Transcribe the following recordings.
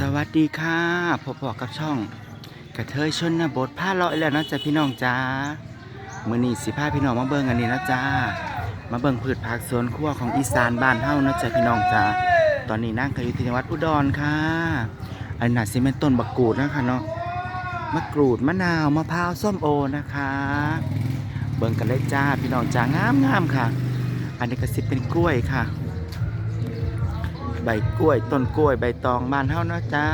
สวัสดีค่ะพบกับช่องกระเทยชนบทผ้าเลาะแล้วนะจ๊ะพี่น้องจ้ามือนี้สิพาพี่น้องมาเบิ่งอันนี้นะจ้ามาเบิ่งพืชผักสวนครัวของอีสานบ้านเฮานะจ๊ะพี่น้องจ้าตอนนี้นั่งกันอยู่ที่จังหวัดอุดรค่ะอันน่ะสิเป็นต้นบักกูดนะคะเนาะมะกรูดมะนาวมะพร้าวส้มโอนะคะ เบิ่งกันเลยจ้าพี่น้องจ้างามงามค่ะ อันนี้ก็สิเป็นกล้วยค่ะ ใบกล้วยต้นกล้วยใบตองบ้านเฮาเนาะจ้า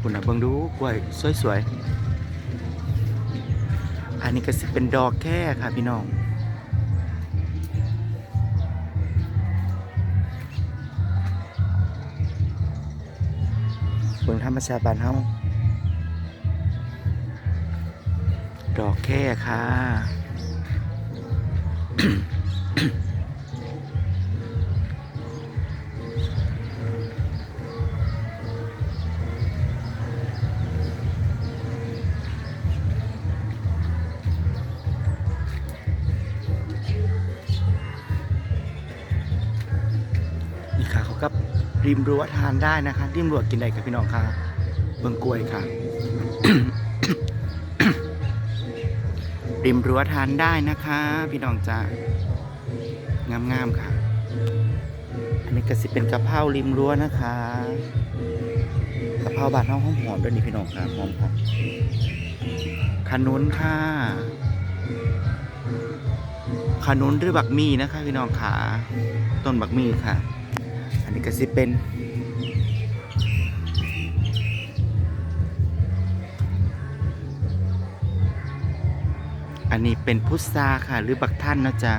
คุณน่ะเบิ่งดูกล้วยสวยๆอันนี้ก็สิเป็นดอกแค่ค่ะพี่น้องเบิ่งธรรมชาติบ้านเฮาดอกแค่ค่ะ ค่ะเขาก็ริมรั้วทานได้นะคะริมรั้วกินได้กับพี่น้องค่ะเบิ่งกล้วยค่ะ ริมรั้วทานได้นะคะ พี่น้องจ้างามๆค่ะ อันนี้ก็สิเป็นกะเพราริมรั้วนะคะกะเพราบานห้องหอมๆด้วยนี่พี่น้องค่ะหอมค่ะขนุนค่ะขนุนหรือบักมี่นะคะ พี่น้องค่ะ ต้นบักมี่ค่ะ นนี้ก็สิเป็นอันนี้เป็นพุทราค่ะ หรือบักท่านนะจ๊ะ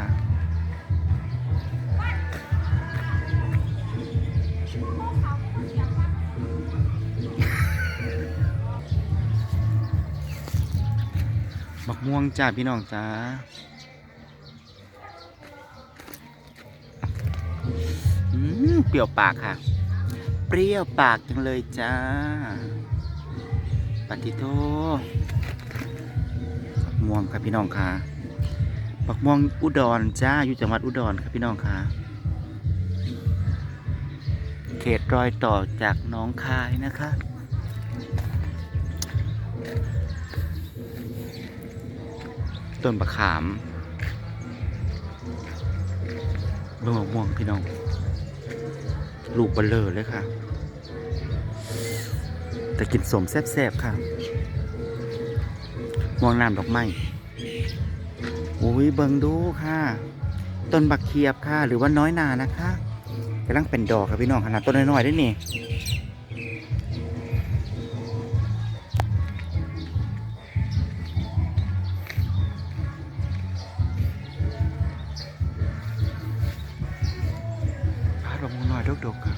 บักม่วงจ้าพี่น้องจ้า เปรี้ยวปากค่ะ เปรี้ยวปากจังเลยจ้าปฏิโทม่วงครับพี่น้องค่ะบักม่วงอุดรจ้าอยู่จังหวัดอุดรครับพี่น้องค่ะ เขตรอยต่อจากน้องคายนะคะต้นบักขามเบิ่งบักม่วงพี่น้อง ลูกเบลเลอเลยค่ะ แต่กินสมแซ่บๆ ค่ะมองน้ำดอกไม้โอ้ยเบิงดูค่ะ ต้นบักเคียบค่ะ หรือว่าน้อยนานะคะกำลังเป็นดอกค่ะพี่น้องขนาดต้นน้อยๆได้นี่ ดกค่ะ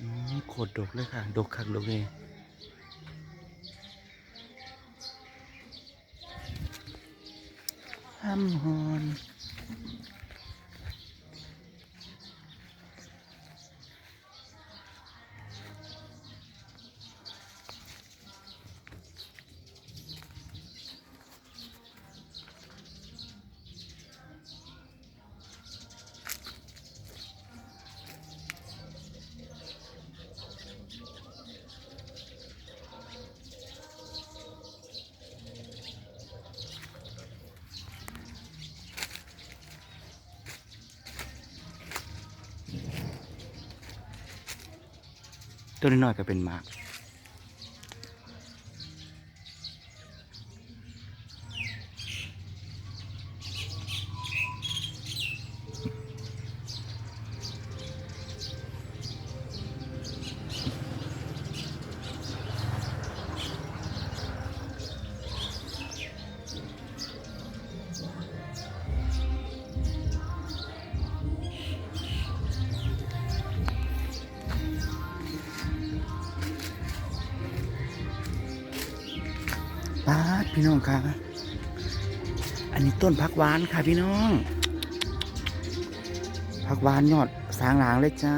อืมโคตรดกเลยค่ะ ดกคักดกเลยห้ำฮอน ตัวน้อยๆก็เป็นหมาก ปาดพี่น้องค่ะ อันนี้ต้นผักหวานค่ะพี่น้องผักหวานยอดสางหลางเลยจ้า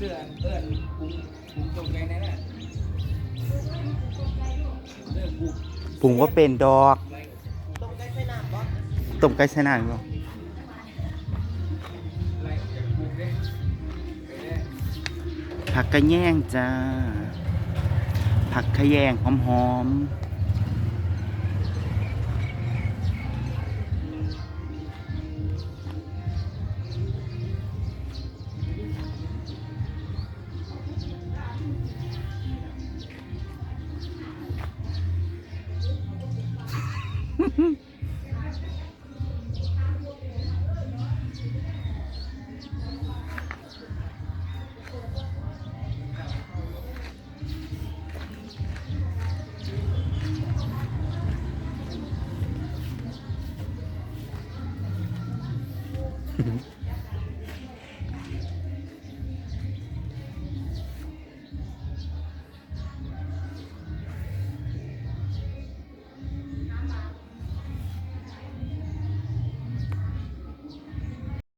สื้อเอิ้นกุ้งกุ้งตรงไกนั่นน่ะเรื่องกุ้งปรุงว่าเป็นดอกไรตรงใกล้ใส่น้ำบ่ต้มไก่ใส่น้ำบ่ไรจากกุ้งเด้ไปเด้ผักกระแยงจ้าผักขะแยงหอมๆ Mm-hmm.